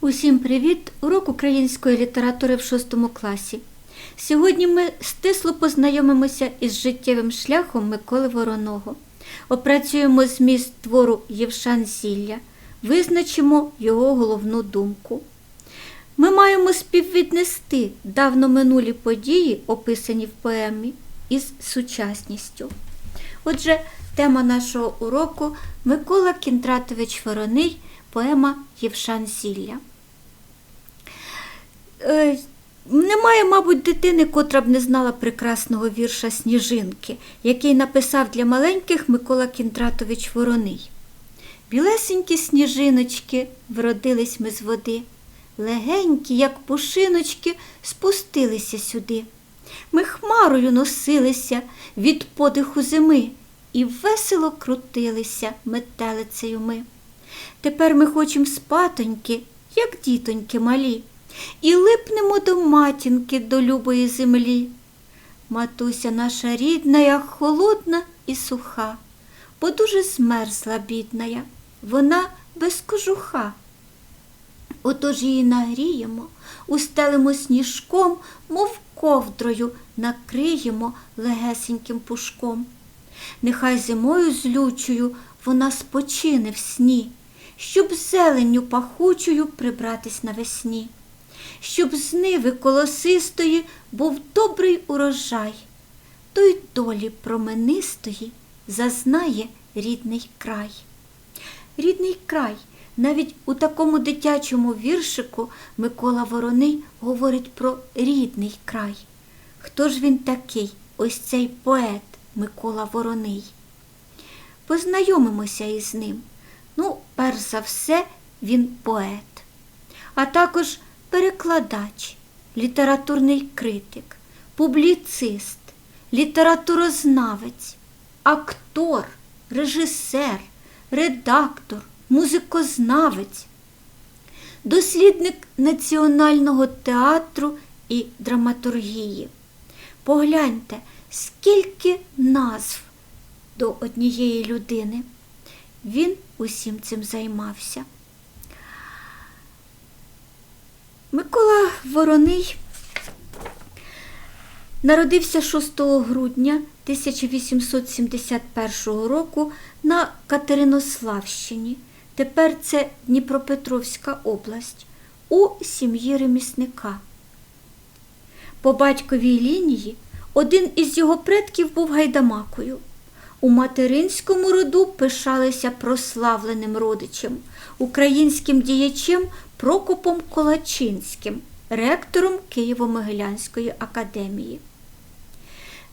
Усім привіт! Урок української літератури в шостому класі. Сьогодні ми стисло познайомимося із життєвим шляхом Миколи Вороного. Опрацюємо зміст твору Євшан Зілля, визначимо його головну думку. Ми маємо співвіднести давно минулі події, описані в поемі, із сучасністю. Отже, тема нашого уроку Микола Кінтратович Вороний, поема Євшан Зілля. Е, Немає, мабуть, дитини, котра б не знала прекрасного вірша Сніжинки, який написав для маленьких Микола Кінтратович Вороний. Білесенькі сніжиночки вродились ми з води, легенькі, як пушиночки, спустилися сюди. Ми хмарою носилися від подиху зими і весело крутилися метелицею ми. Тепер ми хочем спатоньки, як дітоньки малі, і липнемо до матінки, до любої землі. Матуся наша рідна, холодна і суха, бо дуже змерзла бідная, вона без кожуха. Отож її нагріємо, устелимо сніжком, мов ковдрою, накриємо легесеньким пушком. Нехай зимою злючою вона спочине в сні, щоб зеленню пахучою прибратись навесні, щоб з ниви колосистої був добрий урожай, той долі променистої зазнає рідний край. Рідний край. Навіть у такому дитячому віршику Микола Вороний говорить про рідний край. Хто ж він такий, ось цей поет Микола Вороний? Познайомимося із ним. Ну, перш за все, він поет, а також перекладач, літературний критик, публіцист, літературознавець, актор, режисер, редактор, музикознавець, дослідник національного театру і драматургії. Погляньте, скільки назв до однієї людини. Він усім цим займався. Микола Вороний народився 6 грудня 1871 року на Катеринославщині. Тепер це Дніпропетровська область, у сім'ї ремісника. По батьковій лінії один із його предків був гайдамакою. У материнському роду пишалися прославленим родичем, українським діячем Прокопом Колачинським, ректором Києво-Могилянської академії.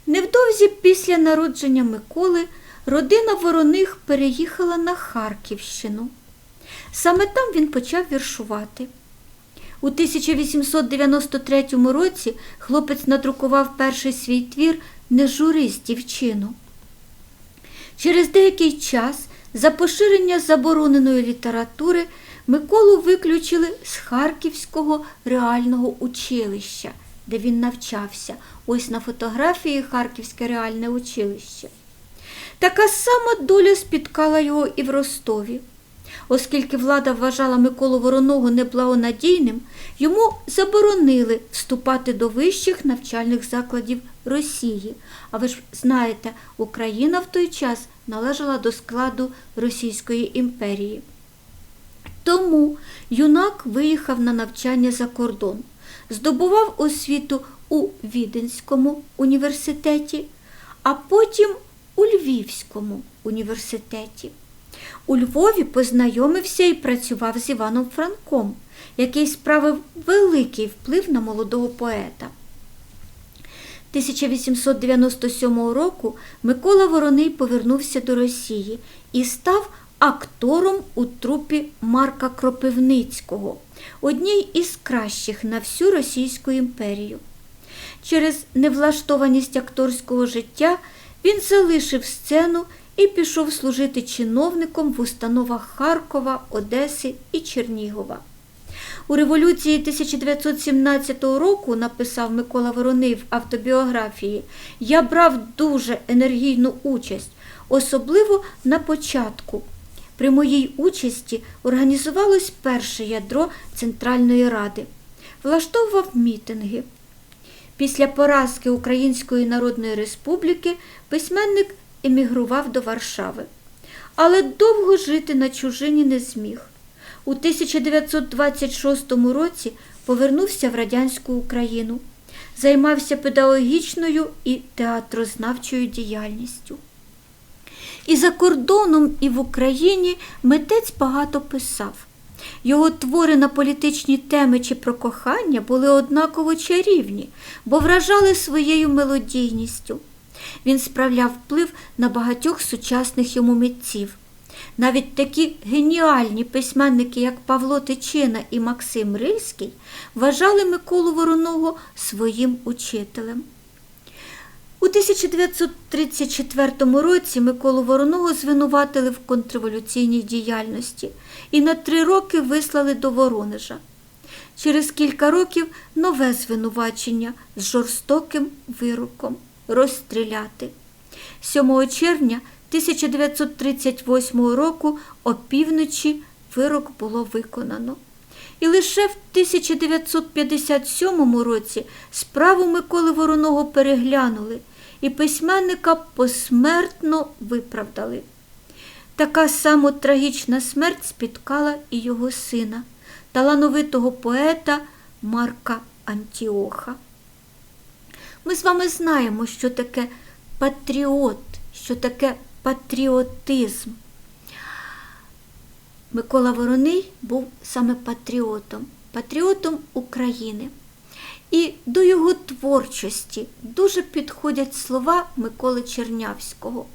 Невдовзі після народження Миколи родина Вороних переїхала на Харківщину. Саме там він почав віршувати. У 1893 році хлопець надрукував перший свій твір Не журись, дівчину. Через деякий час за поширення забороненої літератури Миколу виключили з Харківського реального училища, де він навчався. Ось на фотографії Харківське реальне училище. Така сама доля спіткала його і в Ростові. Оскільки влада вважала Миколу Вороного неблагонадійним, йому заборонили вступати до вищих навчальних закладів Росії. А ви ж знаєте, Україна в той час належала до складу Російської імперії. Тому юнак виїхав на навчання за кордон, здобував освіту у Віденському університеті, а потім у Львівському університеті. У Львові познайомився і працював з Іваном Франком, який справив великий вплив на молодого поета. 1897 року Микола Вороний повернувся до Росії і став актором у трупі Марка Кропивницького, одній із кращих на всю Російську імперію. Через невлаштованість акторського життя він залишив сцену і пішов служити чиновником в установах Харкова, Одеси і Чернігова. У революції 1917 року, написав Микола Вороний в автобіографії, я брав дуже енергійну участь, особливо на початку. При моїй участі організувалось перше ядро Центральної Ради, влаштовував мітинги. Після поразки Української Народної Республіки письменник емігрував до Варшави, але довго жити на чужині не зміг. У 1926 році повернувся в радянську Україну, займався педагогічною і театрознавчою діяльністю. І за кордоном, і в Україні митець багато писав. Його твори на політичні теми чи про кохання були однаково чарівні, бо вражали своєю мелодійністю. Він справляв вплив на багатьох сучасних йому митців. Навіть такі геніальні письменники, як Павло Тичина і Максим Рильський, вважали Миколу Вороного своїм учителем. У 1934 році Миколу Вороного звинуватили в контрреволюційній діяльності і на три роки вислали до Воронежа. Через кілька років нове звинувачення з жорстоким вироком розстріляти. 7 червня 1938 року опівночі вирок було виконано. І лише в 1957 році справу Миколи Вороного переглянули і письменника посмертно виправдали. Така само трагічна смерть спіткала і його сина, талановитого поета Марка Антіоха. Ми з вами знаємо, що таке патріот, що таке патріотизм. Микола Вороний був саме патріотом, патріотом України. І до його творчості дуже підходять слова Миколи Чернявського.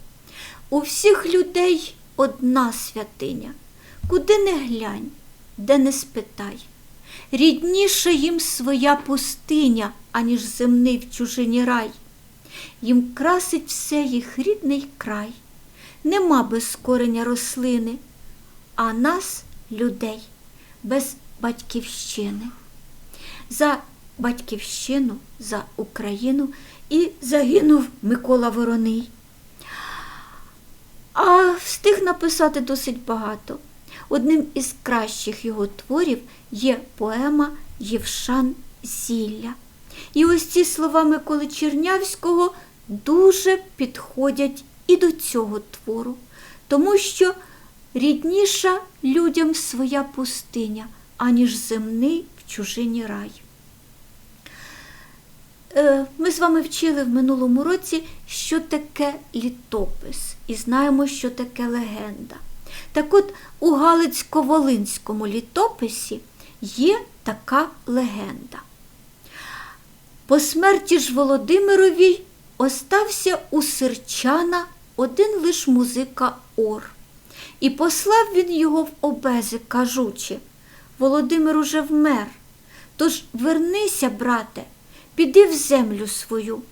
У всіх людей одна святиня, куди не глянь, де не спитай. Рідніша їм своя пустиня, аніж земний в чужині рай. Їм красить все їх рідний край, нема без корення рослини, а нас, людей, без батьківщини. За батьківщину, за Україну і загинув Микола Вороний. А встиг написати досить багато. Одним із кращих його творів є поема Євшан Зілля. І ось ці слова Миколи Чернявського дуже підходять і до цього твору, тому що рідніша людям своя пустиня, аніж земний в чужині рай. Е, Ми з вами вчили в минулому році, що таке літопис, і знаємо, що таке легенда. Так от у Галицько-Волинському літописі є така легенда. По смерті ж Володимировій остався у Сирчана один лиш музика Ор. І послав він його в обези, кажучи, Володимир уже вмер, тож вернися, брате, піди в землю свою.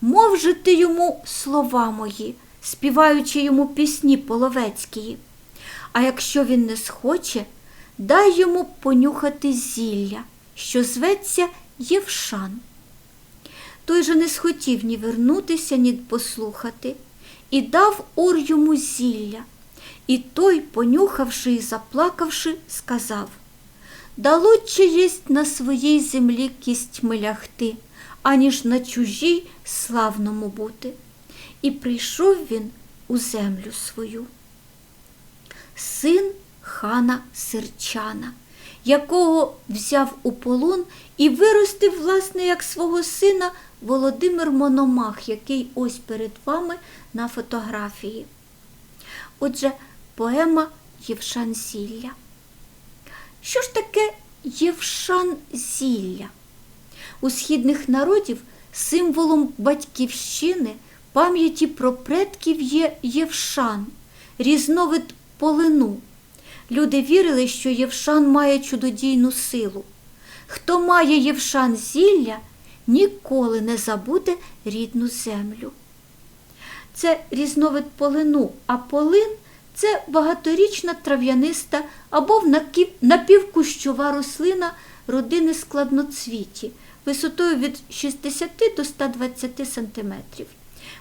Мов же ти йому слова мої, співаючи йому пісні половецькі. А якщо він не схоче, дай йому понюхати зілля, що зветься Євшан. Той же не схотів ні вернутися, ні послухати, і дав Ор йому зілля. І той, понюхавши і заплакавши, сказав Да лучше єсть на своїй землі кістьми лягти, аніж на чужій славному бути. І прийшов він у землю свою. Син хана Сирчана, якого взяв у полон і виростив, власне, як свого сина Володимир Мономах, який ось перед вами на фотографії. Отже, поема Євшан Зілля. Що ж таке Євшан Зілля? У східних народів символом батьківщини, пам'яті про предків є Євшан, різновид полину. Люди вірили, що Євшан має чудодійну силу. Хто має Євшан зілля, ніколи не забуде рідну землю. Це різновид полину, а полин це багаторічна трав'яниста або напівкущова рослина родини складноцвіті висотою від 60 до 120 см.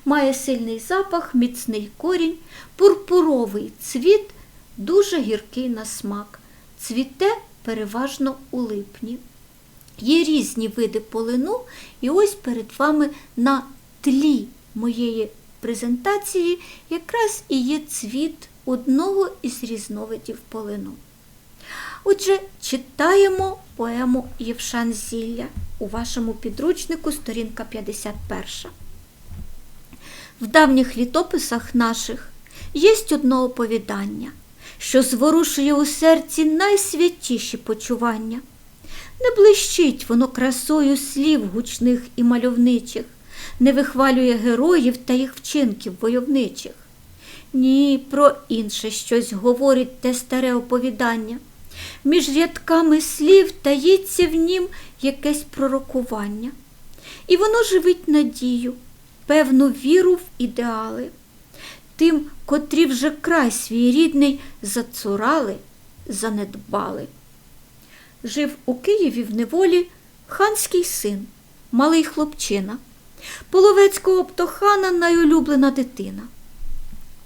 Має сильний запах, міцний корінь, пурпуровий цвіт, дуже гіркий на смак, цвіте переважно у липні. Є різні види полину, і ось перед вами на тлі моєї презентації якраз і є цвіт одного із різновидів полину. Отже, читаємо поему Євшан Зілля у вашому підручнику, сторінка 51. В давніх літописах наших є одне оповідання, що зворушує у серці найсвятіші почування. Не блищить воно красою слів гучних і мальовничих, не вихвалює героїв та їх вчинків войовничих. Ні, про інше щось говорить те старе оповідання. Між рядками слів таїться в нім якесь пророкування. І воно живить надію, певну віру в ідеали. Тим, котрі вже край свій рідний зацурали, занедбали. Жив у Києві в неволі ханський син, малий хлопчина, половецького птохана найулюблена дитина.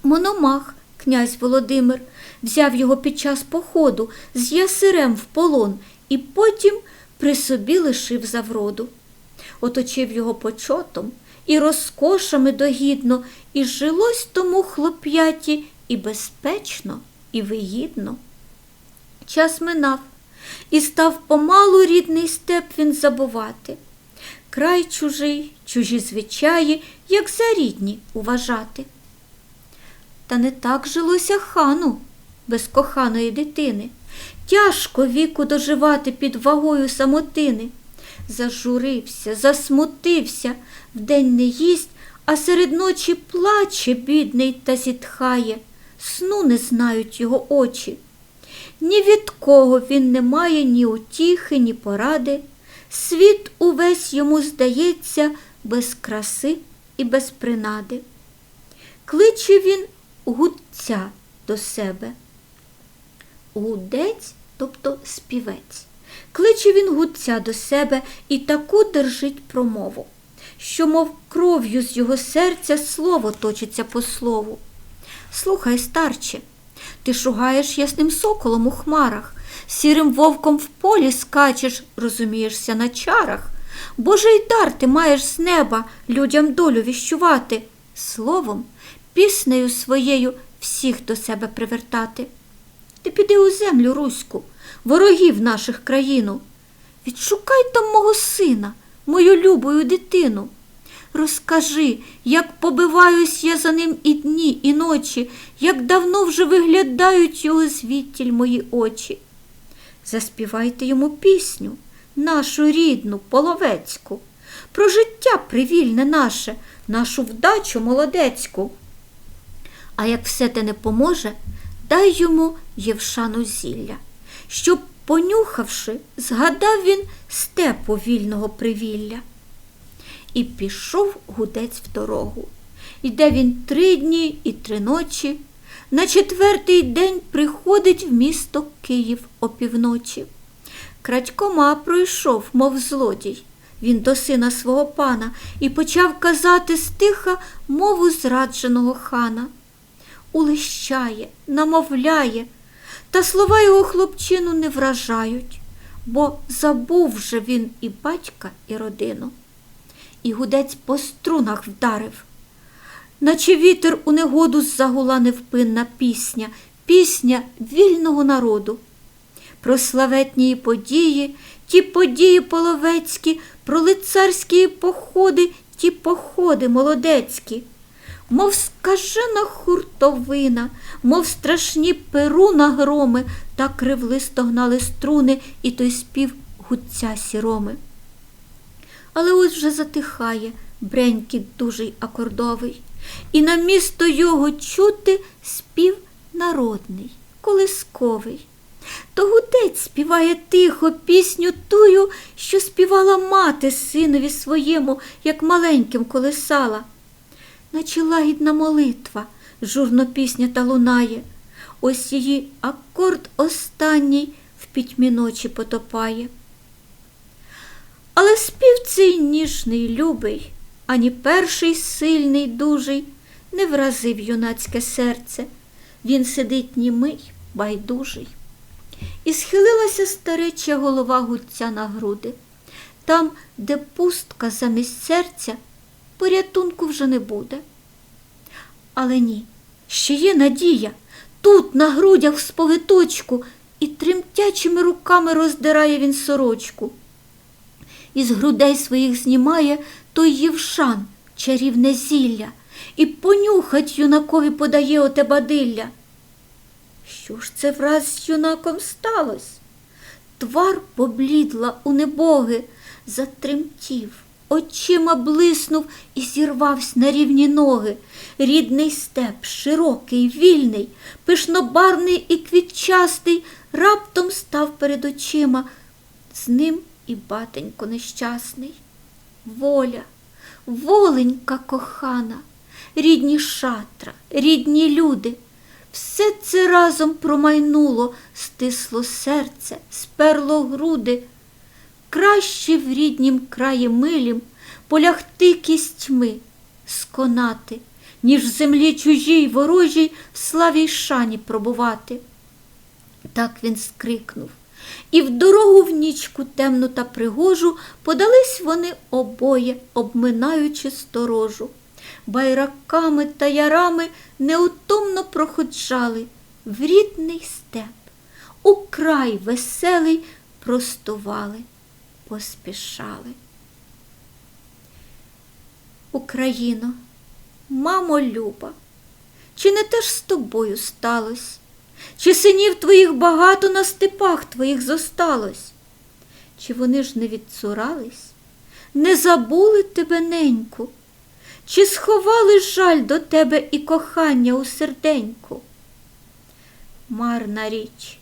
Мономах, князь Володимир, взяв його під час походу з ясирем в полон і потім при собі лишив за вроду. Оточив його почотом і розкошами догідно, і жилось тому хлоп'яті і безпечно, і вигідно. Час минав, і став помалу рідний степ він забувати. Край чужий, чужі звичаї, як за рідні уважати. Та не так жилося хану без коханої дитини. Тяжко віку доживати під вагою самотини. Зажурився, засмутився, вдень не їсть, а серед ночі плаче бідний та зітхає, сну не знають його очі. Ні від кого він не має ні утіхи, ні поради. Світ увесь йому здається без краси і без принади. Кличе він гудця до себе. Гудець, тобто співець. Кличе він гудця до себе і таку держить промову, що, мов кров'ю з його серця слово точиться по слову. Слухай, старче, ти шугаєш ясним соколом у хмарах, сірим вовком в полі скачеш, розумієшся на чарах. Божий дар ти маєш з неба людям долю віщувати, словом, піснею своєю всіх до себе привертати. Ти піди у землю руську, ворогів наших країну. Відшукай там мого сина, мою любою дитину. Розкажи, як побиваюсь я за ним і дні, і ночі, як давно вже виглядають його звідтіль мої очі. Заспівайте йому пісню, нашу рідну, половецьку, про життя привільне наше, нашу вдачу молодецьку. А як все те не поможе, дай йому Євшану зілля, щоб, понюхавши, згадав він степу вільного привілля. І пішов гудець в дорогу. Йде він три дні і три ночі. На четвертий день приходить в місто Київ опівночі. Крадькома пройшов, мов злодій, він до сина свого пана і почав казати стиха мову зрадженого хана. Улищає, намовляє, та слова його хлопчину не вражають, бо забув вже він і батька, і родину. І гудець по струнах вдарив, наче вітер у негоду загула невпинна пісня, пісня вільного народу. Про славетні події, ті події половецькі, про лицарські походи, ті походи молодецькі. Мов скажена хуртовина, мов страшні перуна громи, так кривлисто гнали струни і той спів гудця сіроми. Але ось вже затихає бренькіт дужий акордовий, і на місто його чути спів народний, колисковий. То гудець співає тихо пісню тую, що співала мати синові своєму, як маленьким колисала. Наче лагідна молитва, журно пісня та лунає, ось її акорд останній в пітьмі ночі потопає. Але спів цей ніжний, любий, ані перший сильний, дужий не вразив юнацьке серце. Він сидить німий, байдужий. І схилилася стареча голова гудця на груди. Там, де пустка замість серця, порятунку вже не буде. Але ні, ще є надія. Тут, на грудях в сповиточку, і тремтячими руками роздирає він сорочку. Із грудей своїх знімає той євшан, чарівне зілля, і понюхать юнакові подає оте бадилля. Що ж це враз з юнаком сталось? Твар поблідла у небоги, затремтів, очима блиснув і зірвався на рівні ноги. Рідний степ, широкий, вільний, пишнобарний і квітчастий, раптом став перед очима. З ним і батенько нещасний. Воля, воленька кохана, рідні шатра, рідні люди. Все це разом промайнуло, стисло серце, сперло груди. Краще в ріднім краї милім полягти кістьми, сконати, ніж в землі чужій ворожій в славі й шані пробувати. Так він скрикнув. І в дорогу в нічку темну та пригожу подались вони обоє, обминаючи сторожу. Байраками та ярами неутомно проходжали в рідний степ, у край веселий простували, поспішали. Україно, мамо люба, чи не те ж з тобою сталось? Чи синів твоїх багато на степах твоїх зосталось? Чи вони ж не відцурались, не забули тебе неньку? Чи сховали жаль до тебе і кохання у серденьку? Марна річ,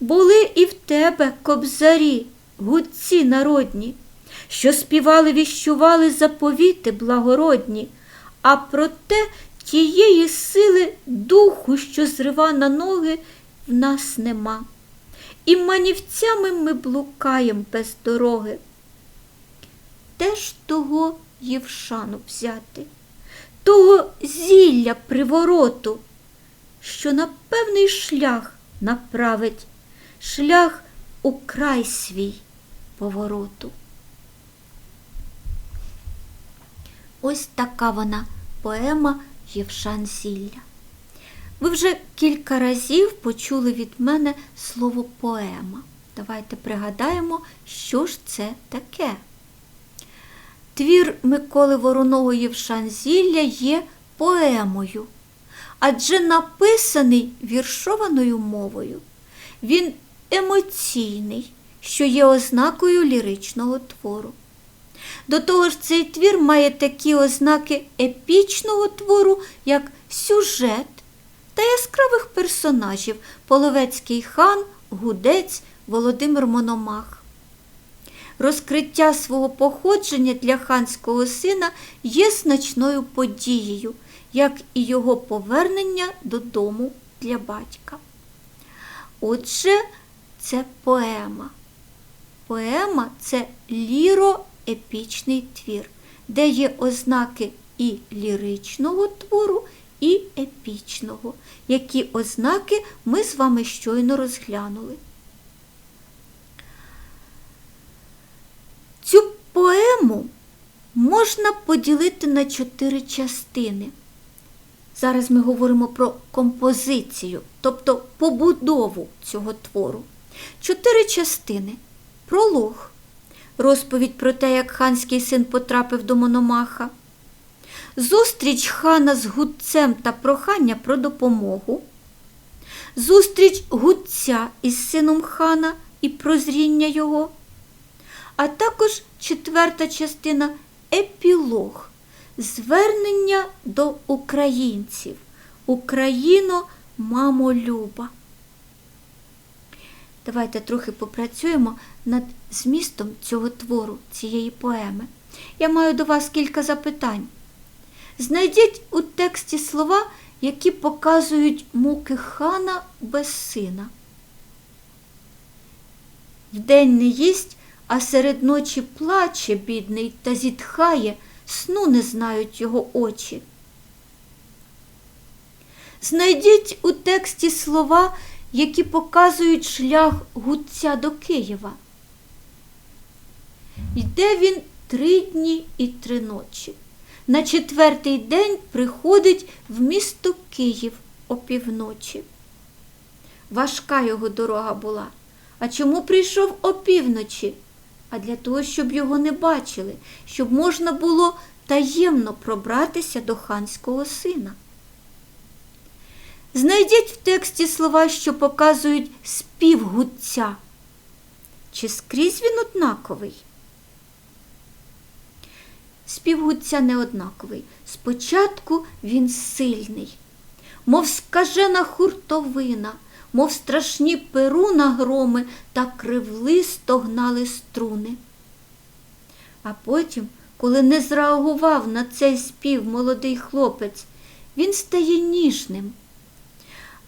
були і в тебе кобзарі, гудці народні, що співали, віщували заповіти благородні, а проте тієї сили духу, що зрива на ноги, в нас нема. І манівцями ми блукаєм без дороги. Де ж того Євшану взяти, того зілля привороту, що на певний шлях направить, шлях у край свій повороту. Ось така вона поема Євшан Зілля. Ви вже кілька разів почули від мене слово поема. Давайте пригадаємо, що ж це таке. Твір Миколи Вороного Євшан Зілля є поемою, адже написаний віршованою мовою. Він емоційний, що є ознакою ліричного твору. До того ж, цей твір має такі ознаки епічного твору, як сюжет та яскравих персонажів Половецький хан, Гудець, Володимир Мономах. Розкриття свого походження для ханського сина є значною подією, як і його повернення додому для батька. Отже, це поема. Поема це ліроепічний твір, де є ознаки і ліричного твору, і епічного, які ознаки ми з вами щойно розглянули. Цю поему можна поділити на чотири частини. Зараз ми говоримо про композицію, тобто побудову цього твору. Чотири частини. Пролог, розповідь про те, як ханський син потрапив до Мономаха, зустріч хана з гудцем та прохання про допомогу, зустріч гудця із сином хана і прозріння його, а також четверта частина епілог, звернення до українців. Україно, мамо Люба. Давайте трохи попрацюємо над змістом цього твору, цієї поеми. Я маю до вас кілька запитань. Знайдіть у тексті слова, які показують муки хана без сина. Вдень не їсть, а серед ночі плаче, бідний, та зітхає, сну не знають його очі. Знайдіть у тексті слова, які показують шлях гудця до Києва. Йде він три дні і три ночі. На четвертий день приходить в місто Київ опівночі. Важка його дорога була. А чому прийшов опівночі? А для того, щоб його не бачили, щоб можна було таємно пробратися до ханського сина. Знайдіть в тексті слова, що показують спів гудця. Чи скрізь він однаковий? Спів гудця не однаковий. Спочатку він сильний, мов скажена хуртовина, мов страшні перуна громи та кривлисто гнали струни. А потім, коли не зреагував на цей спів молодий хлопець, він стає ніжним.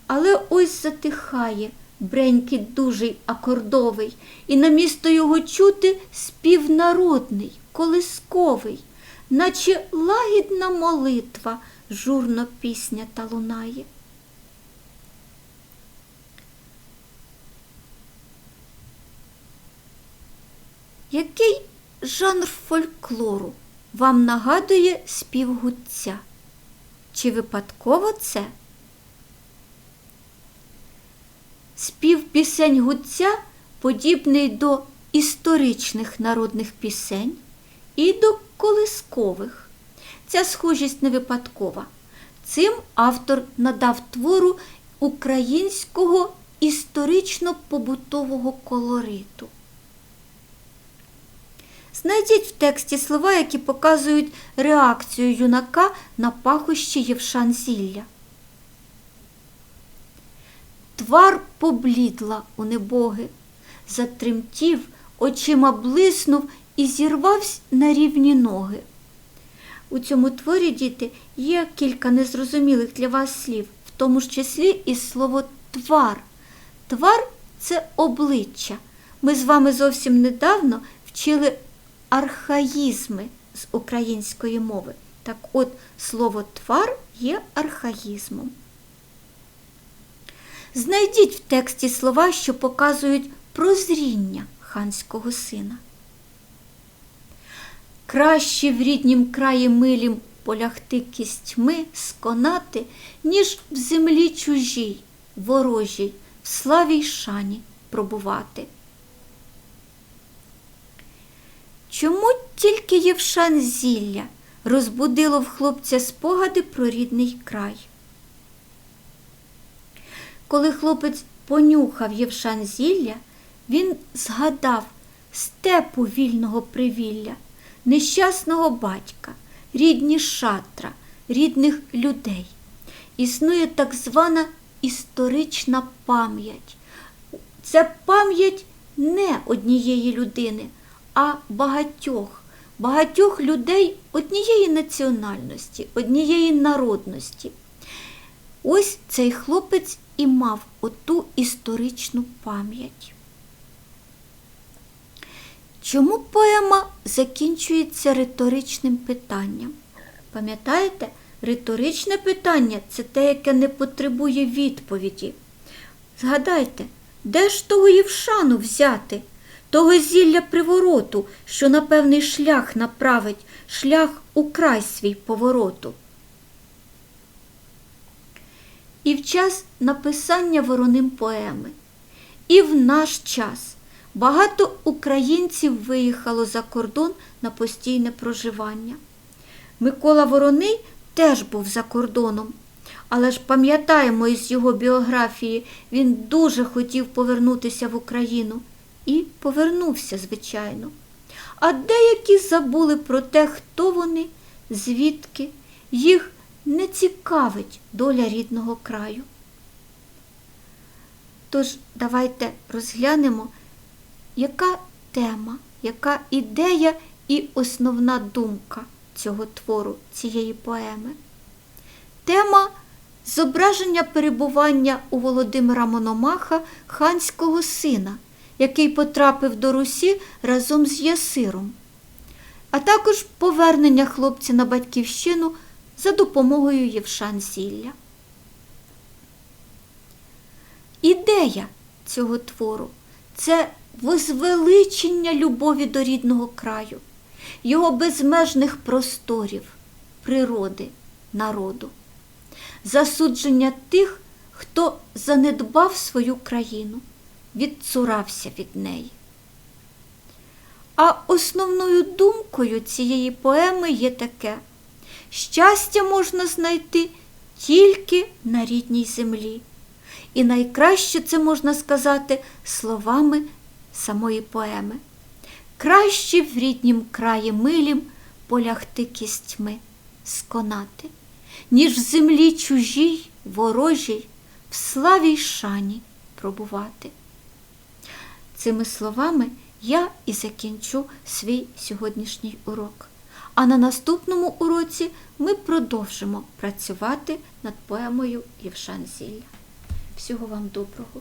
Але ось затихає бренькіт дужий акордовий, і на місто його чути спів народний, колисковий, наче лагідна молитва, журно пісня та лунає. Який жанр фольклору вам нагадує спів гудця? Чи випадково це? Спів пісень гудця подібний до історичних народних пісень і до колискових. Ця схожість не випадкова. Цим автор надав твору українського історично-побутового колориту. Знайдіть в тексті слова, які показують реакцію юнака на пахощі Євшан зілля. Твар поблідла у небоги, затремтів, очима блиснув і зірвався на рівні ноги. У цьому творі, діти, є кілька незрозумілих для вас слів, в тому ж числі і слово твар. Твар це обличчя. Ми з вами зовсім недавно вчили архаїзми з української мови. Так от слово твар є архаїзмом. Знайдіть в тексті слова, що показують прозріння ханського сина. Краще в ріднім краї милім полягти кістьми, сконати, ніж в землі чужій, ворожій, в славі й шані пробувати. Чому тільки Євшан зілля розбудило в хлопця спогади про рідний край? Коли хлопець понюхав Євшан зілля, він згадав степу вільного привілля, нещасного батька, рідні шатра, рідних людей. Існує так звана історична пам'ять. Це пам'ять не однієї людини, а багатьох, багатьох людей однієї національності, однієї народності. Ось цей хлопець і мав оту історичну пам'ять. Чому поема закінчується риторичним питанням? Пам'ятаєте, риторичне питання це те, яке не потребує відповіді. Згадайте, де ж того Євшану взяти, того зілля привороту, що на певний шлях направить, шлях у край свій повороту? І в час написання вороним поеми, і в наш час багато українців виїхало за кордон на постійне проживання. Микола Вороний теж був за кордоном, але ж пам'ятаємо із його біографії, він дуже хотів повернутися в Україну і повернувся, звичайно. А деякі забули про те, хто вони, звідки, їх не цікавить доля рідного краю. Тож давайте розглянемо, яка тема, яка ідея і основна думка цього твору, цієї поеми. Тема зображення перебування у Володимира Мономаха ханського сина, який потрапив до Русі разом з Ясиром, а також повернення хлопця на батьківщину за допомогою Євшан Зілля. Ідея цього твору це возвеличення любові до рідного краю, його безмежних просторів, природи, народу, засудження тих, хто занедбав свою країну, відцурався від неї. А основною думкою цієї поеми є таке: щастя можна знайти тільки на рідній землі. І найкраще це можна сказати словами самої поеми. Краще в ріднім краї милім полягти кістьми, сконати, ніж в землі чужій, ворожій, в славі й шані пробувати. Цими словами я і закінчу свій сьогоднішній урок. А на наступному уроці ми продовжимо працювати над поемою Євшан Зілля. Всього вам доброго!